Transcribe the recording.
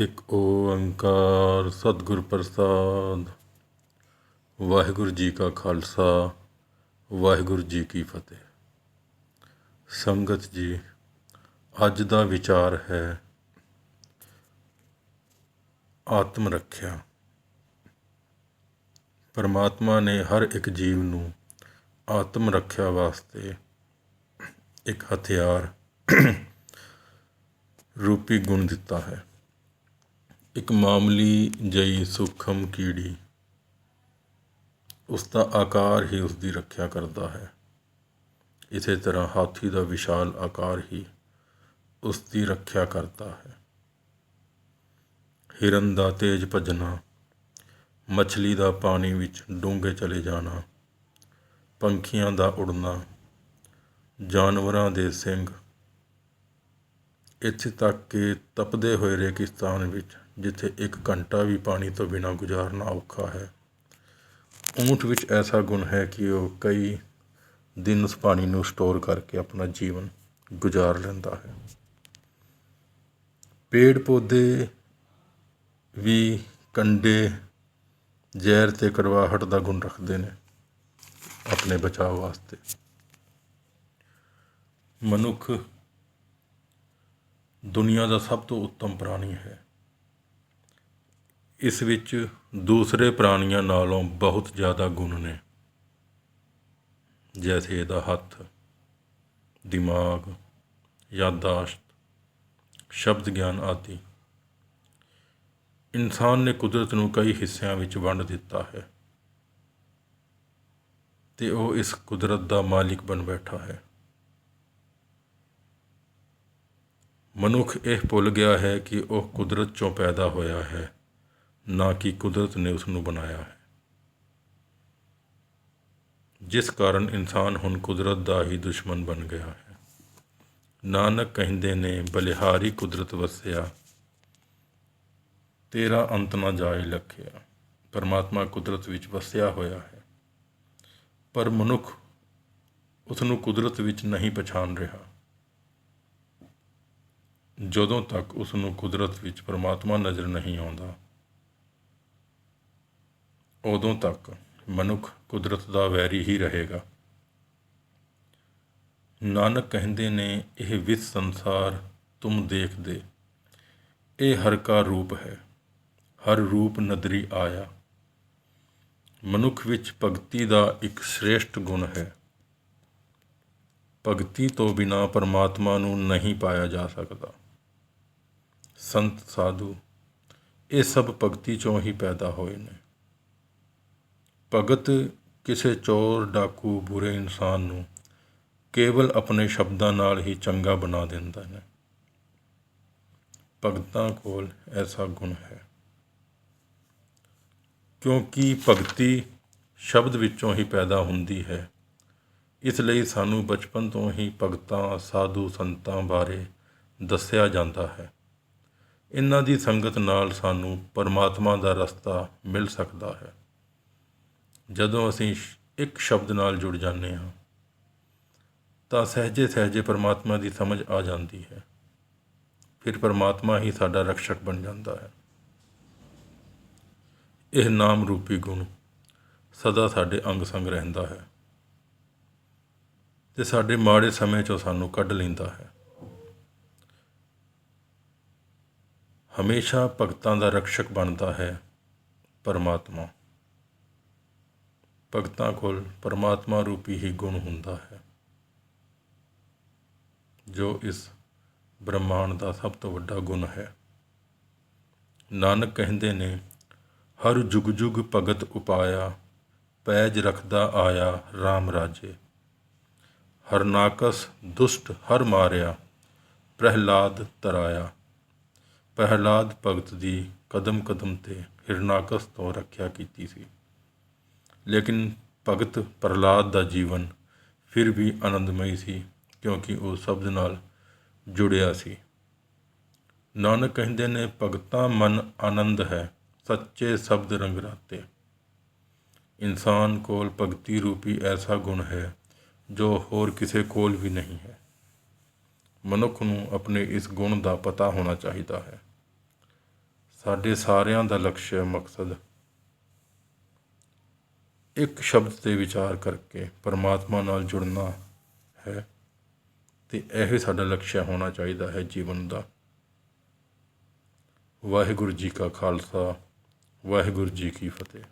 ਇੱਕ ਓੰਕਾਰ ਸਤਿਗੁਰ ਪ੍ਰਸਾਦ। ਵਾਹਿਗੁਰੂ ਜੀ ਕਾ ਖਾਲਸਾ, ਵਾਹਿਗੁਰੂ ਜੀ ਕੀ ਫਤਿਹ। ਸੰਗਤ ਜੀ, ਅੱਜ ਦਾ ਵਿਚਾਰ ਹੈ ਆਤਮ ਰੱਖਿਆ। ਪਰਮਾਤਮਾ ਨੇ ਹਰ ਇੱਕ ਜੀਵ ਨੂੰ ਆਤਮ ਰੱਖਿਆ ਵਾਸਤੇ ਇੱਕ ਹਥਿਆਰ ਰੂਪੀ ਗੁਣ ਦਿੱਤਾ ਹੈ। ਇੱਕ ਮਾਮੂਲੀ ਜਿਹੀ ਸੂਖਮ ਕੀੜੀ ਉਸ ਦਾ ਆਕਾਰ ਹੀ ਉਸ ਦੀ ਰੱਖਿਆ ਕਰਦਾ ਹੈ। ਇਸੇ ਤਰ੍ਹਾਂ ਹਾਥੀ ਦਾ ਵਿਸ਼ਾਲ ਆਕਾਰ ਹੀ ਉਸ ਦੀ ਰੱਖਿਆ ਕਰਦਾ ਹੈ। ਹਿਰਨ ਦਾ ਤੇਜ਼ ਭੱਜਣਾ, ਮੱਛਲੀ ਦਾ ਪਾਣੀ ਵਿੱਚ ਡੂੰਘੇ ਚਲੇ ਜਾਣਾ, ਪੰਖੀਆਂ ਦਾ ਉੜਨਾ, ਜਾਨਵਰਾਂ ਦੇ ਸਿੰਘ ਇੱਥੇ ਤੱਕ ਕਿ ਤਪਦੇ ਹੋਏ ਰੇਗਿਸਤਾਨ ਵਿੱਚ, ਜਿੱਥੇ ਇੱਕ ਘੰਟਾ ਵੀ ਪਾਣੀ ਤੋਂ ਬਿਨਾਂ ਗੁਜ਼ਾਰਨਾ ਔਖਾ ਹੈ। ਊਠ ਵਿੱਚ ਐਸਾ ਗੁਣ ਹੈ ਕਿ ਉਹ ਕਈ ਦਿਨ ਉਸ ਪਾਣੀ ਨੂੰ ਸਟੋਰ ਕਰਕੇ ਆਪਣਾ ਜੀਵਨ ਗੁਜ਼ਾਰ ਲੈਂਦਾ ਹੈ। ਪੇੜ ਪੌਦੇ ਵੀ ਕੰਡੇ ਜ਼ਹਿਰ ਤੇ ਕਰਵਾਹਟ ਦਾ ਗੁਣ ਰੱਖਦੇ ਨੇ ਆਪਣੇ ਬਚਾਅ ਵਾਸਤੇ। ਮਨੁੱਖ ਦੁਨੀਆ ਦਾ ਸਭ ਤੋਂ ਉੱਤਮ ਪ੍ਰਾਣੀ ਹੈ। ਇਸ ਵਿੱਚ ਦੂਸਰੇ ਪ੍ਰਾਣੀਆਂ ਨਾਲੋਂ ਬਹੁਤ ਜ਼ਿਆਦਾ ਗੁਣ ਨੇ। ਜੈਸੇ ਇਹਦਾ ਹੱਥ, ਦਿਮਾਗ, ਯਾਦਾਸ਼ਤ, ਸ਼ਬਦ ਗਿਆਨ ਆਦਿ। ਇਨਸਾਨ ਨੇ ਕੁਦਰਤ ਨੂੰ ਕਈ ਹਿੱਸਿਆਂ ਵਿੱਚ ਵੰਡ ਦਿੱਤਾ ਹੈ। ਤੇ ਉਹ ਇਸ ਕੁਦਰਤ ਦਾ ਮਾਲਿਕ ਬਣ ਬੈਠਾ ਹੈ। ਮਨੁੱਖ ਇਹ ਭੁੱਲ ਗਿਆ ਹੈ ਕਿ ਉਹ ਕੁਦਰਤ ਚੋਂ ਪੈਦਾ ਹੋਇਆ ਹੈ, ਨਾ ਕਿ ਕੁਦਰਤ ਨੇ ਉਸ ਨੂੰ ਬਣਾਇਆ ਹੈ। ਜਿਸ ਕਾਰਨ ਇਨਸਾਨ ਹੁਣ ਕੁਦਰਤ ਦਾ ਹੀ ਦੁਸ਼ਮਣ ਬਣ ਗਿਆ ਹੈ। ਨਾਨਕ ਕਹਿੰਦੇ ਨੇ, ਬਲਿਹਾਰੀ ਕੁਦਰਤ ਵਸਿਆ, ਤੇਰਾ ਅੰਤ ਨਾ ਜਾਏ ਲਖਿਆ। ਪਰਮਾਤਮਾ ਕੁਦਰਤ ਵਿੱਚ ਵਸਿਆ ਹੋਇਆ ਹੈ। ਪਰ ਮਨੁੱਖ ਉਸ ਨੂੰ ਕੁਦਰਤ ਵਿੱਚ ਨਹੀਂ ਪਛਾਣ ਰਿਹਾ। ਜਦੋਂ ਤੱਕ ਉਸ ਨੂੰ ਕੁਦਰਤ ਵਿੱਚ ਪਰਮਾਤਮਾ ਨਜ਼ਰ ਨਹੀਂ ਆਉਂਦਾ, ਉਦੋਂ ਤੱਕ ਮਨੁੱਖ ਕੁਦਰਤ ਦਾ ਵੈਰੀ ਹੀ ਰਹੇਗਾ। ਨਾਨਕ ਕਹਿੰਦੇ ਨੇ, ਇਹ ਵਿਸ ਸੰਸਾਰ ਤੁਮ ਦੇਖਦੇ। ਇਹ ਹਰ ਕਾ ਰੂਪ ਹੈ, ਹਰ ਰੂਪ ਨਦਰੀ ਆਇਆ। ਮਨੁੱਖ ਵਿੱਚ ਭਗਤੀ ਦਾ ਇੱਕ ਸ੍ਰੇਸ਼ਟ ਗੁਣ ਹੈ। ਭਗਤੀ ਤੋਂ ਬਿਨਾ ਪਰਮਾਤਮਾ ਨੂੰ ਨਹੀਂ ਪਾਇਆ ਜਾ ਸਕਦਾ। ਸੰਤ ਸਾਧੂ, ਇਹ ਸਭ ਭਗਤੀ ਚੋਂ ਹੀ ਪੈਦਾ ਹੋਏ ਨੇ। ਭਗਤ ਕਿਸੇ ਚੋਰ, ਡਾਕੂ, ਬੁਰੇ ਇਨਸਾਨ ਨੂੰ ਕੇਵਲ ਆਪਣੇ ਸ਼ਬਦਾਂ ਨਾਲ ਹੀ ਚੰਗਾ ਬਣਾ ਦਿੰਦਾ ਹੈ। ਭਗਤਾਂ ਕੋਲ ਐਸਾ ਗੁਣ ਹੈ। ਕਿਉਂਕਿ ਭਗਤੀ ਸ਼ਬਦ ਵਿੱਚੋਂ ਹੀ ਪੈਦਾ ਹੁੰਦੀ ਹੈ, ਇਸ ਲਈ ਸਾਨੂੰ ਬਚਪਨ ਤੋਂ ਹੀ ਭਗਤਾਂ, ਸਾਧੂ ਸੰਤਾਂ ਬਾਰੇ ਦੱਸਿਆ ਜਾਂਦਾ ਹੈ। ਇਹਨਾਂ ਦੀ ਸੰਗਤ ਨਾਲ ਸਾਨੂੰ ਪਰਮਾਤਮਾ ਦਾ ਰਸਤਾ ਮਿਲ ਸਕਦਾ ਹੈ। ਜਦੋਂ ਅਸੀਂ ਇੱਕ ਸ਼ਬਦ ਨਾਲ ਜੁੜ ਜਾਂਦੇ ਹਾਂ, ਤਾਂ ਸਹਜੇ ਸਹਜੇ ਪਰਮਾਤਮਾ ਦੀ ਸਮਝ ਆ ਜਾਂਦੀ ਹੈ। ਫਿਰ ਪਰਮਾਤਮਾ ਹੀ ਸਾਡਾ ਰਕਸ਼ਕ ਬਣ ਜਾਂਦਾ ਹੈ। ਇਹ ਨਾਮ ਰੂਪੀ ਗੁਣ ਸਦਾ ਸਾਡੇ ਅੰਗ ਸੰਗ ਰਹਿੰਦਾ ਹੈ ਤੇ ਸਾਡੇ ਮਾੜੇ ਸਮੇਂ ਚੋਂ ਸਾਨੂੰ ਕੱਢ ਲੈਂਦਾ ਹੈ। ਹਮੇਸ਼ਾ ਭਗਤਾਂ ਦਾ ਰਕਸ਼ਕ ਬਣਦਾ ਹੈ, ਪਰਮਾਤਮਾ। ਭਗਤਾਂ ਕੋਲ ਪਰਮਾਤਮਾ ਰੂਪੀ ਹੀ ਗੁਣ ਹੁੰਦਾ ਹੈ। ਜੋ ਇਸ ਬ੍ਰਹਮਾਂਡ ਦਾ ਸਭ ਤੋਂ ਵੱਡਾ ਗੁਣ ਹੈ। ਨਾਨਕ ਕਹਿੰਦੇ ਨੇ, ਹਰ ਜੁਗ ਜੁਗ ਭਗਤ ਉਪਾਇਆ, ਪੈਜ ਰਖਦਾ ਆਇਆ RAM ਰਾਜੇ। ਹਰਨਾਕਸ ਦੁਸ਼ਟ ਹਰ ਮਾਰਿਆ, ਪ੍ਰਹਿਲਾਦ ਤਰਾਇਆ। ਪ੍ਰਹਿਲਾਦ ਭਗਤ ਦੀ ਕਦਮ ਕਦਮ ਤੇ ਹਿਰਨਾਕਸ ਤੋਂ ਰੱਖਿਆ ਕੀਤੀ ਸੀ। ਲੇਕਿਨ ਭਗਤ ਪ੍ਰਹਿਲਾਦ ਦਾ ਜੀਵਨ ਫਿਰ ਵੀ ਆਨੰਦਮਈ ਸੀ, ਕਿਉਂਕਿ ਉਹ ਸ਼ਬਦ ਨਾਲ ਜੁੜਿਆ ਸੀ। ਨਾਨਕ ਕਹਿੰਦੇ ਨੇ, ਭਗਤਾਂ ਮਨ ਆਨੰਦ ਹੈ, ਸੱਚੇ ਸ਼ਬਦ ਰੰਗ ਰਾਤੇ। ਇਨਸਾਨ ਕੋਲ ਭਗਤੀ ਰੂਪੀ ਐਸਾ ਗੁਣ ਹੈ, ਜੋ ਹੋਰ ਕਿਸੇ ਕੋਲ ਵੀ ਨਹੀਂ ਹੈ। ਮਨੁੱਖ ਨੂੰ ਆਪਣੇ ਇਸ ਗੁਣ ਦਾ ਪਤਾ ਹੋਣਾ ਚਾਹੀਦਾ ਹੈ। ਸਾਡੇ ਸਾਰਿਆਂ ਦਾ ਲਕਸ਼ ਮਕਸਦ ਇੱਕ ਸ਼ਬਦ ਤੇ ਵਿਚਾਰ ਕਰਕੇ ਪਰਮਾਤਮਾ ਨਾਲ ਜੁੜਨਾ ਹੈ ਤੇ ਇਹ ਸਾਡਾ ਲਕਸ਼ ਹੋਣਾ ਚਾਹੀਦਾ ਹੈ ਜੀਵਨ ਦਾ। ਵਾਹਿਗੁਰੂ ਜੀ ਕਾ ਖਾਲਸਾ, ਵਾਹਿਗੁਰੂ ਜੀ ਕੀ ਫਤਿਹ।